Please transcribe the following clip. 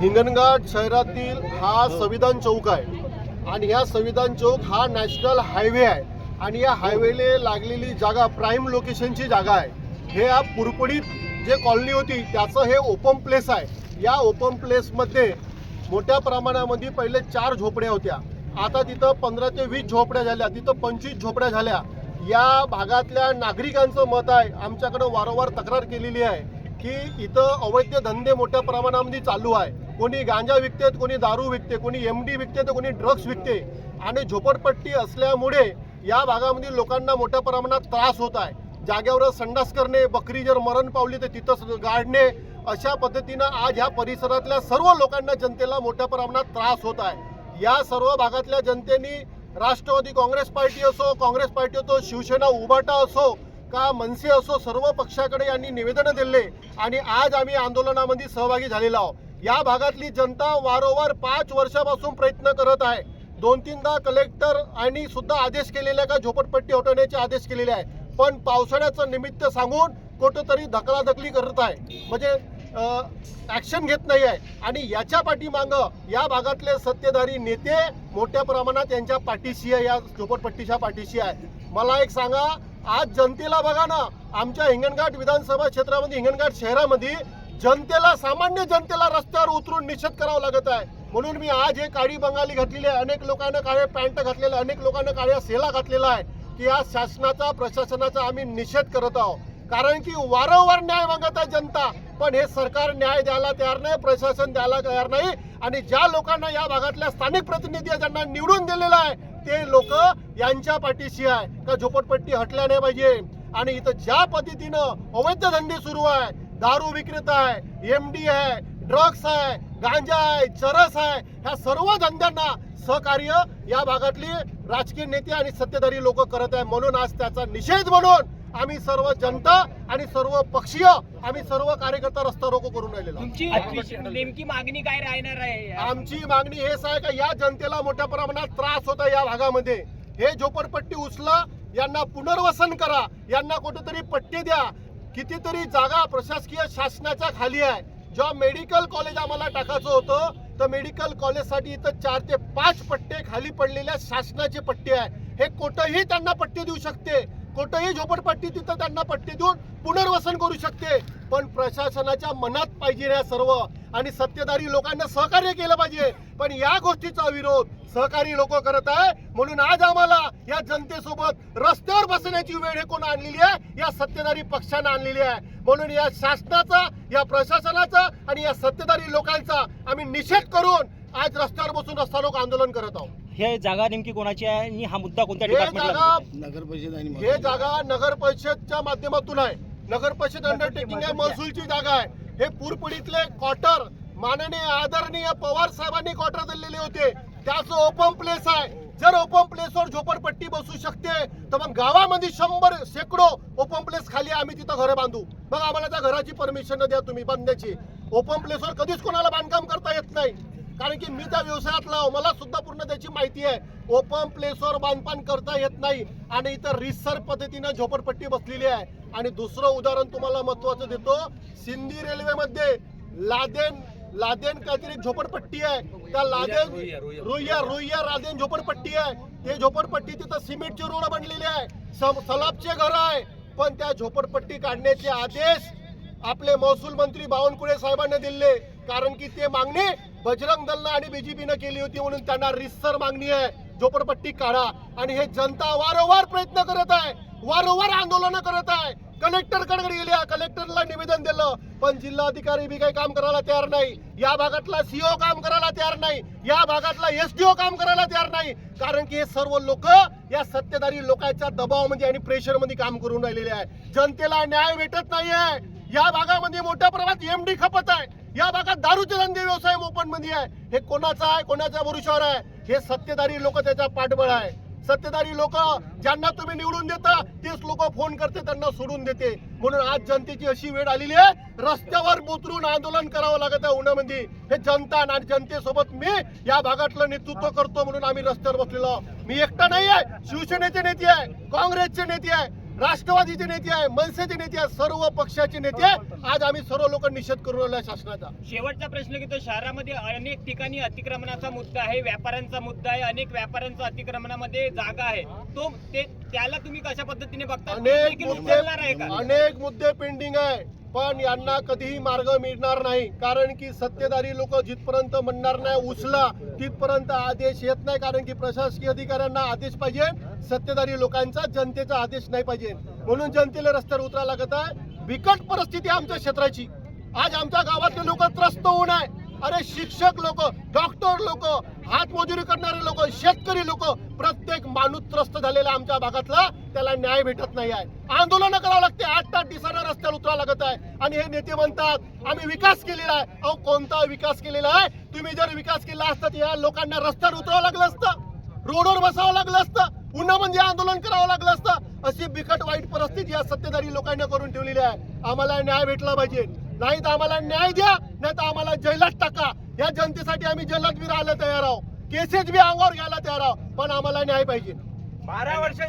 हिंगणघाट शहरातील हा संविधान चौक आहे. आणि या संविधान चौक हा नॅशनल हायवे आहे. आणि या हायवेला लागलेली जागा प्राईम लोकेशनची जागा आहे. हे या पुरपुडीत जे कॉलनी होती त्याचं हे ओपन प्लेस आहे. या ओपन प्लेसमध्ये मोठ्या प्रमाणामध्ये पहिले चार झोपड्या होत्या. आता तिथं पंधरा ते वीस झोपड्या झाल्या. तिथं पंचवीस झोपड्या झाल्या. या भागातल्या नागरिकांचं मत आहे आमच्याकडं वारंवार तक्रार केलेली आहे की इथं अवैध धंदे मोठ्या प्रमाणामध्ये चालू आहे. कोणी गांजा विकते कोणी दारू विकते कोणी एम डी विकते तर कोणी ड्रग्स विकते. आणि झोपडपट्टी असल्यामुळे या भागामध्ये लोकांना मोठ्या प्रमाणात त्रास होत आहे. जाग्यावर संडास करणे बकरी जर मरण पावली तर तिथं गाडणे अशा पद्धतीनं आज ह्या परिसरातल्या सर्व लोकांना जनतेला मोठ्या प्रमाणात त्रास होत आहे. या सर्व भागातल्या जनतेनी राष्ट्रवादी काँग्रेस पार्टी असो काँग्रेस पार्टी असो शिवसेना उबाटा असो का मनसे असो सर्व पक्षाकडे यांनी निवेदनं दिले आणि आज आम्ही आंदोलनामध्ये सहभागी झालेलो आहोत. या भागातली जनता वारंवार पाच वर्षापासून प्रयत्न करत आहे. दोन तीनदा कलेक्टर आणि सुद्धा आदेश केलेले आहे का झोपडपट्टी हटवण्याचे आदेश केलेले आहे पण पावसाळ्याचं निमित्त सांगून कुठंतरी धकलाधकली करत आहे. म्हणजे ॲक्शन घेत नाही आहे आणि याच्या पाठीमागं या भागातले सत्तेधारी नेते मोठ्या प्रमाणात यांच्या पाठीशी आहे. या झोपडपट्टीच्या पाठीशी आहे. मला एक सांगा आज जनतेला बघा ना आमच्या हिंगणघाट विधानसभा क्षेत्रामध्ये हिंगणघाट शहरामध्ये जनतेला सामान्य जनतेला रस्त्यावर उतरून निषेध करावा लागत आहे. म्हणून मी आज हे काळी बंगाली घातलेली आहे. अनेक लोकांना काळे पॅन्ट घातलेले आहे, अनेक लोकांना काळ्या सेला घातलेला आहे की या शासनाचा प्रशासनाचा आम्ही निषेध करत आहोत. कारण की वारंवार न्याय मागत आहे जनता. पण हे सरकार न्याय द्यायला तयार नाही प्रशासन द्यायला तयार नाही. आणि ज्या लोकांना या भागातल्या स्थानिक प्रतिनिधी ज्यांना निवडून दिलेलं आहे ते लोक यांच्या पाठीशी आहे. का झोपडपट्टी हटल्या नाही पाहिजे? आणि इथं ज्या पद्धतीनं अवैध धंदे सुरू आहे दारू विक्रेता आहे एम डी आहे ड्रग्स आहे गांजा आहे चरस आहे ह्या सर्व धंद्यांना सहकार्य या भागातली राजकीय नेते आणि सत्तेधारी लोक करत आहे. म्हणून आज त्याचा निषेध म्हणून आम्ही सर्व जनता आणि सर्व पक्षीय आम्ही सर्व कार्यकर्ता रस्ता रोको करून राहिलेलो आहोत. तुमची नेमकी मागणी काय राहणार आहे? आमची मागणी हेच आहे का या जनतेला मोठ्या प्रमाणात त्रास होता या भागामध्ये. हे झोपडपट्टी उचला यांना पुनर्वसन करा यांना कुठेतरी पट्टी द्या कितीतरी जागा प्रशासकीय शासनाच्या खाली आहे. जेव्हा मेडिकल कॉलेज आम्हाला टाकायचं होतं तर मेडिकल कॉलेजसाठी इथं चार ते पाच पट्टे खाली पडलेल्या शासनाचे पट्टे आहे हे कुठंही त्यांना पट्टे देऊ शकते. कुठंही झोपडपट्टी तिथं त्यांना पट्टी देऊन पुनर्वसन करू शकते. पण प्रशासनाच्या मनात पाहिजे या सर्व आणि सत्तेधारी लोकांना सहकार्य केलं पाहिजे. पण या गोष्टीचा विरोध सहकारी लोक करत आहे. म्हणून आज आम्हाला या जनतेसोबत रस्त्यावर बसण्याची वेळ हे कोण आणलेली आहे? या सत्तेधारी पक्षानं आणलेली आहे. म्हणून या शासनाचा या प्रशासनाचा आणि या सत्तेधारी लोकांचा आम्ही निषेध करून आज रस्त्यावर बसून रस्ता लोक आंदोलन करत आहोत. हे जागा नेमकी कोणाची आहे आणि हा मुद्दा कोणत्या हे नगर परिषद आणि हे जागा नगर परिषदच्या माध्यमातून आहे. नगर परिषद अंडरटेकिंग आहे. महसूलची जागा आहे. हे पुरपुडीतले क्वार्टर माननीय आदरणीय पवार साहेबांनी क्वार्टर दिलेले होते. त्याचं ओपन प्लेस आहे. जर ओपन प्लेसवर झोपडपट्टी बसू शकते तर मग गावामध्ये शंभर शेकडो ओपन प्लेस खाली आम्ही तिथं घरं बांधू. मग आम्हाला त्या घराची परमिशन द्या तुम्ही बांधण्याची ओपन प्लेसवर कधीच कोणाला बांधकाम करता येत नाही. कारण की मी त्या व्यवसायातला आहो. मला सुद्धा पूर्ण त्याची माहिती आहे. ओपन प्लेसवर बांधकाम करता येत नाही आणि इथं रिसर पद्धतीनं झोपडपट्टी बसलेली आहे. आणि दुसरं उदाहरण तुम्हाला महत्वाचं देतो. सिंधी रेल्वेमध्ये लादेन लादेन काहीतरी झोपडपट्टी आहे. त्या लादेन रुईया रुईया लादेन झोपडपट्टी आहे. ते झोपडपट्टी तिथं सिमेंटचे रोड बनलेले आहे. सलाबचे घर आहे. पण त्या झोपडपट्टी काढण्याचे आदेश आपले महसूल मंत्री बावनकुळे साहेबांनी दिले. कारण की ते मागणी बजरंग दलनं आणि बीजेपीनं केली होती म्हणून त्यांना रिसर मागणी आहे. झोपडपट्टी काढा. आणि हे जनता वारंवार प्रयत्न करत आहे. वारंवार आंदोलन करत आहे. कलेक्टरकडे गेले. कलेक्टरला निवेदन दिलं. पण जिल्हाधिकारी बी काही काम करायला तयार नाही. या भागातला सीओ काम करायला तयार नाही. या भागातला एसडीओ काम करायला तयार नाही. कारण की हे सर्व लोक या सत्तेधारी लोकांच्या दबाव म्हणजे आणि प्रेशरमध्ये काम करून राहिलेले आहे. जनतेला न्याय भेटत नाहीये. या भागामध्ये मोठ्या प्रमाणात एमडी खपत आहे. या भागात दारूचे धंदे व्यवसाय ओपनमध्ये आहे. हे कोणाचा आहे कोणाच्या भरोशावर आहे? हे सत्तेधारी लोक त्याचा पाठबळ आहे. सत्तेधारी लोक ज्यांना तुम्ही निवडून देता तेच लोक फोन करते त्यांना सोडून देते. म्हणून आज जनतेची अशी वेळ आलेली आहे. रस्त्यावर उतरून आंदोलन करावं लागत आहे उन्हामध्ये. हे जनता आणि जनतेसोबत मी या भागातलं नेतृत्व करतो म्हणून आम्ही रस्त्यावर बसलेलो मी एकटा नाही आहे. शिवसेनेचे नेते आहे. काँग्रेसचे नेते आहे. राष्ट्रवादीचे नेते आहे मनसेचे नेते आहे सर्व पक्षाचे नेते आज आम्ही सर्व लोक निषेध करून राहिलो शासनाचा. शेवटचा प्रश्न घेतो. शहरामध्ये अनेक ठिकाणी अतिक्रमणाचा मुद्दा आहे व्यापाऱ्यांचा मुद्दा आहे अनेक व्यापाऱ्यांचा अतिक्रमणामध्ये जागा आहे. तो ते त्याला तुम्ही कशा पद्धतीने बघता? अनेक मुद्दे अनेक मुद्दे पेंडिंग आहे. पण यांना कधीही मार्ग मिळणार नाही. कारण की सत्तेधारी लोक जिथपर्यंत म्हणणार नाही उचला तिथपर्यंत आदेश येत नाही. कारण की प्रशासकीय अधिकाऱ्यांना आदेश पाहिजे सत्तेधारी लोकांचा जनतेचा आदेश नाही पाहिजे. म्हणून जनतेला रस्त्यावर उतरा लागत आहे. बिकट परिस्थिती आमच्या क्षेत्राची. आज आमच्या गावातले लोक त्रस्त होऊन आहे. अरे शिक्षक लोक डॉक्टर लोक हातमजुरी करणारे लोक शेतकरी लोक प्रत्येक माणूस त्रस्त झालेला आमच्या भागातला. त्याला न्याय भेटत नाही आहे. आंदोलन करावं लागते. आठ तास दिवसाला रस्त्यावर उतरावं लागत आहे. आणि हे नेते म्हणतात आम्ही विकास केलेला आहे. अहो कोणता विकास केलेला आहे? तुम्ही जर विकास केला असता तर या लोकांना रस्त्यावर उतरावं लागलं असतं. रोडवर बसावं लागलं असतं. पुन्हा म्हणजे आंदोलन करावं लागलं असतं. अशी बिकट वाईट परिस्थिती या सत्तेधारी लोकांनी करून ठेवलेली आहे. आम्हाला न्याय भेटला पाहिजे. नाही तर आम्हाला न्याय द्या नाही तर आम्हाला जैलात टाका. या जनतेसाठी आम्ही जैलात बी राहायला तयार आहोत. केसेस बी अंगावर घ्यायला तयार आहोत पण आम्हाला न्याय पाहिजे. बारा वर्ष